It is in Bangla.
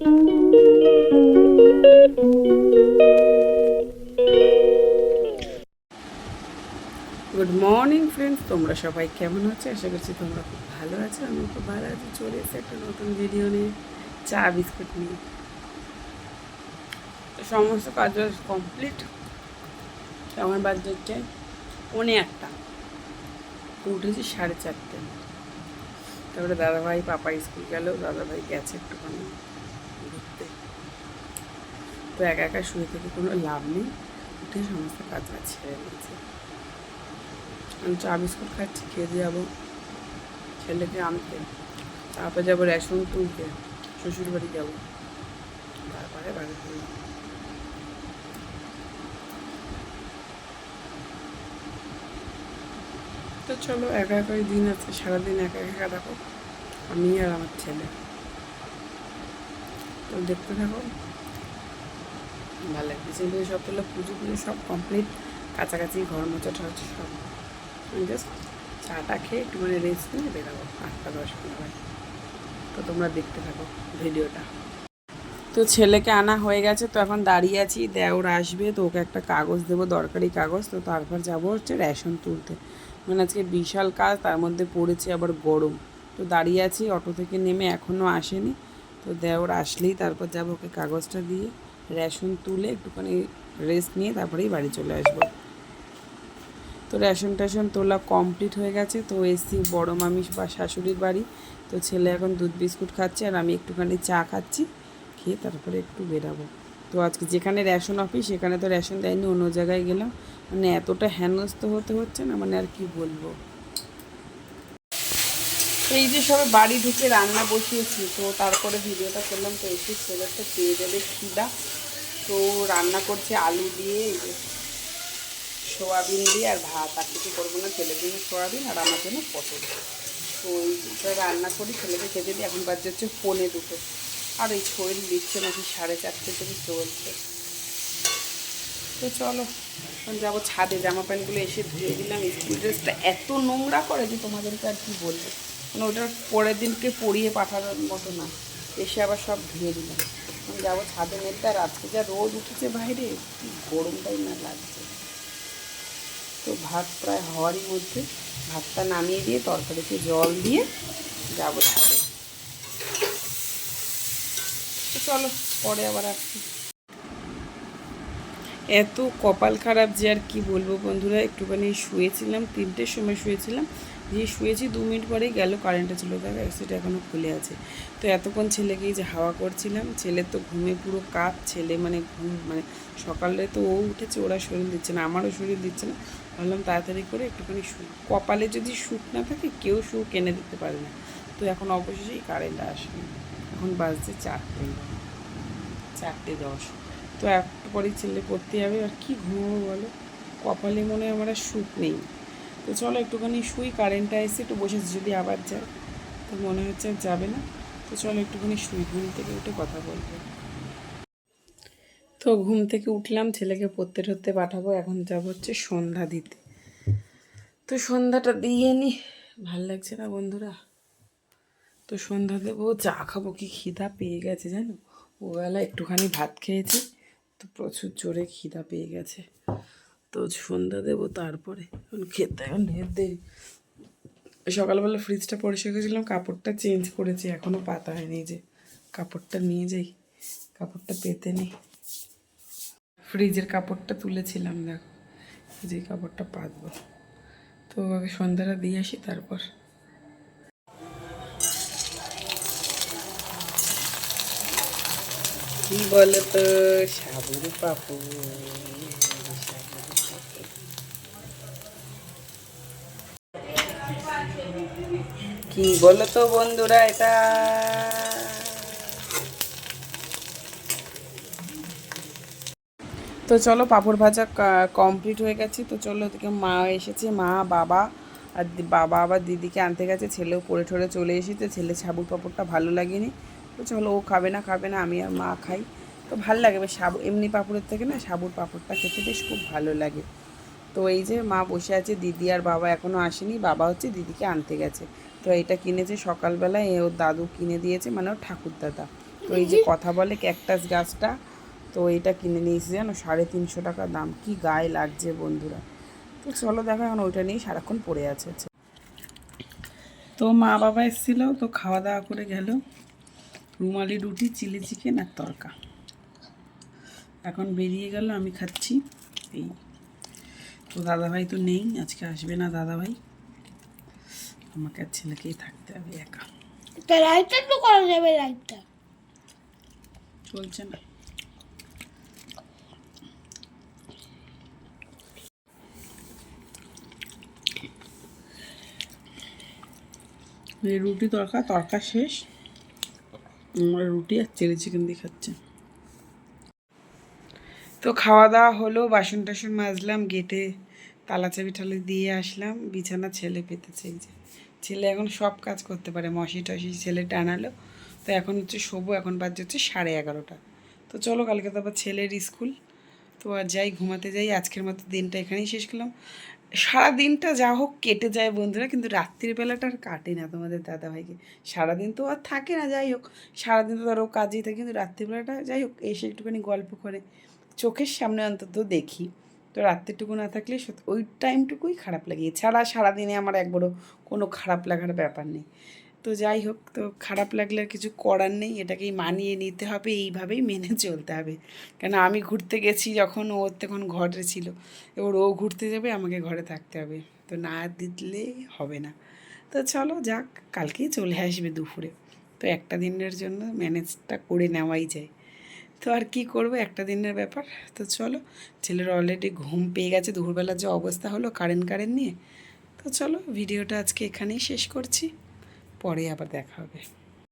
গুড মর্নিং ফ্রেন্ডস তোমরা সবাই কেমন আছো? আশা করছি তোমরা খুব ভালো আছো। আমি খুব ভালো আছি। চলে এসে একটা নতুন ভিডিও নিয়ে, চা বিস্কুট নিয়ে। তো সমস্ত কাজ কমপ্লিট আমার বাদ হচ্ছে পৌনে একটা উঠেছি সাড়ে চারটে। তারপরে দাদাভাই, পাপা স্কুল গেল। দাদাভাই গেছে একটুখানি। তো একা একা শুয়ে থেকে কোনো লাভ নেই, উঠে সমস্ত কাজ বাজ ছেড়ে দিয়েছে আমি চা বিস্কুট খাচ্ছি, খেয়ে যাব ছেলেকে আনতে। তারপরে যাব রেশন তুলতে শ্বশুর বাড়ি যাব। তারপরে বাড়ি তো চলো একা একাই দিন আছে, সারাদিন একা একা থাকো আমি আর আমার ছেলে। তো দেখতে থাকো। ভালো লাগবে। ছেলে সব পেলে পুজো পুজো সব কমপ্লিট কাছাকাছি ঘর মোচা টোচা সব। জাস্ট চাটা খেয়ে একটু মানে রেস্ট নিয়ে বেরাবো আটটা দশ পনেরো। তো তোমরা দেখতে থাকো ভিডিওটা। তো ছেলেকে আনা হয়ে গেছে, তো এখন দাঁড়িয়ে আছি। দেওর আসবে, তো ওকে একটা কাগজ দেবো, দরকারি কাগজ। তো তারপর যাব হচ্ছে রেশন তুলতে। মানে আজকে বিশাল কাজ, তার মধ্যে পড়েছে আবার গরম। তো দাঁড়িয়ে আছি, অটো থেকে নেমে এখনও আসেনি। তো দেওর আসলেই, তারপর যাব ওকে কাগজটা দিয়ে। রেশন তুলে একটুখানি রেস্ট নিয়ে তারপরেই বাড়ি চলে আসব। তো রেশন টেশন তোলা কমপ্লিট হয়ে গেছে। তো এসছি বড় মামি বা শাশুড়ির বাড়ি। তো ছেলে এখন দুধ বিস্কুট খাচ্ছে আর আমি একটুখানি চা খাচ্ছি, খেয়ে তারপরে একটু বেরাবো। তো আজকে যেখানে রেশন অফিস সেখানে তো রেশন দেয়নি, অন্য জায়গায় গেলাম। মানে এতটা হেনস্ত হতে হচ্ছে না মানে আর কি বলব? এই যে সবে বাড়ি ঢুকে রান্না বসিয়েছি, তো তারপরে ভিডিওটা করলাম, তো এসে ছেলেটা পেয়ে যাবে খিদা। তো রান্না করছে আলু দিয়ে, এই যে সোয়াবিন দিয়ে, আর ভাত। আর কিছু করব না, ছেলের জন্য সোয়াবিন আর আমার জন্য পটল। তো ওইটা রান্না করি, ছেলেকে খেতে দিই। এখন বাজে হচ্ছে পনে দুটো। আর এই শরীর দিচ্ছে নাকি সাড়ে চারটে থেকে চলছে। তো চলো, এখন যাব ছাদে। জামা প্যান্টগুলো এসে ধুয়ে দিলাম। স্কুল ড্রেসটা এত নোংরা করে যে তোমাদেরকে আর কি বলব। মানে ওটা পরের দিনকে পরিয়ে পাঠানোর মতো না। এসে আবার সব ধুয়ে দিলাম। আমি যাব ছাদে আর আজকে যা রোদ উঠেছে বাইরে, কি গরমটাই না লাগছে। তো ভাত প্রায় হওয়ারই মধ্যে ভাতটা নামিয়ে দিয়ে তরকারিতে জল দিয়ে যাব ছাদে। তো চলো, পরে আবার আসছি। এত কপাল খারাপ যে আর কি বলব বন্ধুরা, একটুখানি শুয়েছিলাম, তিনটের সময় শুয়েছিলাম। যে শুয়েছি, দু মিনিট পরেই গেল কারেন্টটা ছিল, দেখো সেটা এখনও খুলে আছে। তো এতক্ষণ ছেলেকে যে হাওয়া করছিলাম ছেলের তো ঘুমে পুরো কাপ, ছেলে মানে ঘুম মানে সকালে তো ও উঠেছে, ওরা শরীর দিচ্ছে না, আমারও শরীর দিচ্ছে না। ভাবলাম তাড়াতাড়ি করে একটুখানি শু, কপালে যদি সুখ না থাকে, কেউ সুখ এনে দিতে পারে না। তো এখন অবশেষেই কারেন্ট আসবে এখন বাজছে চারটে চারটে দশ। তো একটু পরেই ছেলে পড়তে যাবে, আর কি ঘুমাবো বলো? কপালে মনে হয় আমার আর সুখ নেই। তো চলো একটুখানি শুই কারেন্টটা এসে একটু বসেছি যদি আবার যায় তো মনে হচ্ছে যাবে না। তো চলো একটুখানি শুই, ঘুম থেকে উঠে কথা বলব। তো ঘুম থেকে উঠলাম, ছেলেকে পড়তে টরতে পাঠাবো, এখন যাব হচ্ছে সন্ধ্যা দিতে। তো সন্ধ্যাটা দিয়ে নি, ভালো লাগছে না বন্ধুরা? তো সন্ধ্যা দেবো, চা খাব, কি খিদা পেয়ে গেছে জানো? ওবেলা একটুখানি ভাত খেয়েছি, তো প্রচুর জোরে খিদা পেয়ে গেছে। তো সন্ধ্যা দেবো তারপরে। এখন খেতে এখন দেরি। সকালবেলা ফ্রিজটা পরিষ্কার করেছিলাম কাপড়টা চেঞ্জ করেছি এখনও পাতা হয়নি যে। কাপড়টা নিয়ে যাই, কাপড়টা পেতে নেই ফ্রিজের কাপড়টা তুলেছিলাম, দেখো। যে কাপড়টা পাতবো। তো আগে সন্ধ্যাটা দিয়ে আসি তারপর। কি বলো তো সাবুর পাপু কি বলো তো বন্ধুরা এটা? তো চলো পাঁপড় ভাজা কমপ্লিট হয়ে গেছে। তো চলো ওদিকে মা এসেছে, মা, বাবা আর বাবা আবার দিদিকে আনতে গেছে। ছেলেও পড়ে ঠরে চলে এসেছে। ছেলে সাবুর পাঁপড়টা ভালো লাগেনি। তো চলো ও খাবে না খাবে না, আমি আর মা খাই। তো ভালো লাগে সাবু, এমনি পাঁপড়ের থেকে না সাবুর পাঁপড়টা খেতে বেশ খুব ভালো লাগে। তো এই যে মা বসে আছে দিদি আর বাবা এখনও আসেনি বাবা হচ্ছে দিদিকে আনতে গেছে। তো এটা কিনেছে সকালবেলায় এ ওর দাদু কিনে দিয়েছে মানে ওর ঠাকুর দাদা তো এই যে কথা বলে ক্যাকটাস গাছটা তো এটা কিনে নিয়েছি জানো সাড়ে তিনশো টাকা দাম। কি গায়ে লাগছে বন্ধুরা। তো চলো দেখো এখন ওইটা নিয়ে সারাক্ষণ পড়ে আছে। তো মা বাবা এসেছিল তো খাওয়া দাওয়া করে গেল। রুমালি রুটি চিলি চিকেন আর তরকা। এখন বেরিয়ে গেল আমি খাচ্ছি। এই। তো দাদাভাই তো নেই আজকে আসবে না দাদাভাই। আমাকে আর ছেলেকেই থাকতে হবে একা। তা লাইটটা তো করা যাবে লাইটটা চলছে না। এই রুটি তরকা তরকা শেষ। আমরা রুটি আর চিলি চিকেন দিয়ে খাচ্ছে। তো খাওয়া দাওয়া হলো বাসন টাসন মাজলাম, গেটে তালা চাবি টালি দিয়ে আসলাম। বিছানা ছেলে পেতেছে এই যে। ছেলে এখন সব কাজ করতে পারে মশি টসি ছেলে টানালো। তো এখন হচ্ছে শোবো, এখন বাজছে হচ্ছে সাড়ে এগারোটা। তো চলো, কালকে তো আবার ছেলের স্কুল। তো আর যাই, ঘুমাতে যাই, আজকের মতো দিনটা এখানেই শেষ করলাম। সারা দিনটা যা হোক কেটে যায় বন্ধুরা, কিন্তু রাত্রির বেলাটা আর কাটে না তোমাদের দাদাভাইকে। সারাদিন তো আর থাকে না, যাই হোক। সারাদিন তো ধরো কাজেই থাকে, কিন্তু রাত্রিবেলাটা যাই হোক, এসে একটুখানি গল্প করে। চোখের সামনে অন্তত দেখি। তো রাত্রিটুকু না থাকলে ওই টাইমটুকুই খারাপ লাগে। এছাড়া সারাদিনে আমার এক একবারও কোনো খারাপ লাগার ব্যাপার নেই। তো যাই হোক, তো খারাপ লাগলে আর কিছু করার নেই। এটাকেই মানিয়ে নিতে হবে, এইভাবেই মেনে চলতে হবে। কেন আমি ঘুরতে গেছি যখন ও তখন ঘরে ছিল। এবার ও ঘুরতে যাবে, আমাকে ঘরে থাকতে হবে। তো না দিলে হবে না। তো চলো যাক, কালকেই চলে আসবে দুপুরে। তো একটা দিনের জন্য ম্যানেজটা করে নেওয়াই যায়। তো আর কি করব? একটা দিনের ব্যাপার। তো চলো, ছেলের অলরেডি ঘুম পেয়ে গেছে, দুপুরবেলার যে অবস্থা হলো কারেন্ট কারেন্ট নিয়ে। তো চলো ভিডিওটা আজকে এখানেই শেষ করছি। পরে আবার দেখা হবে।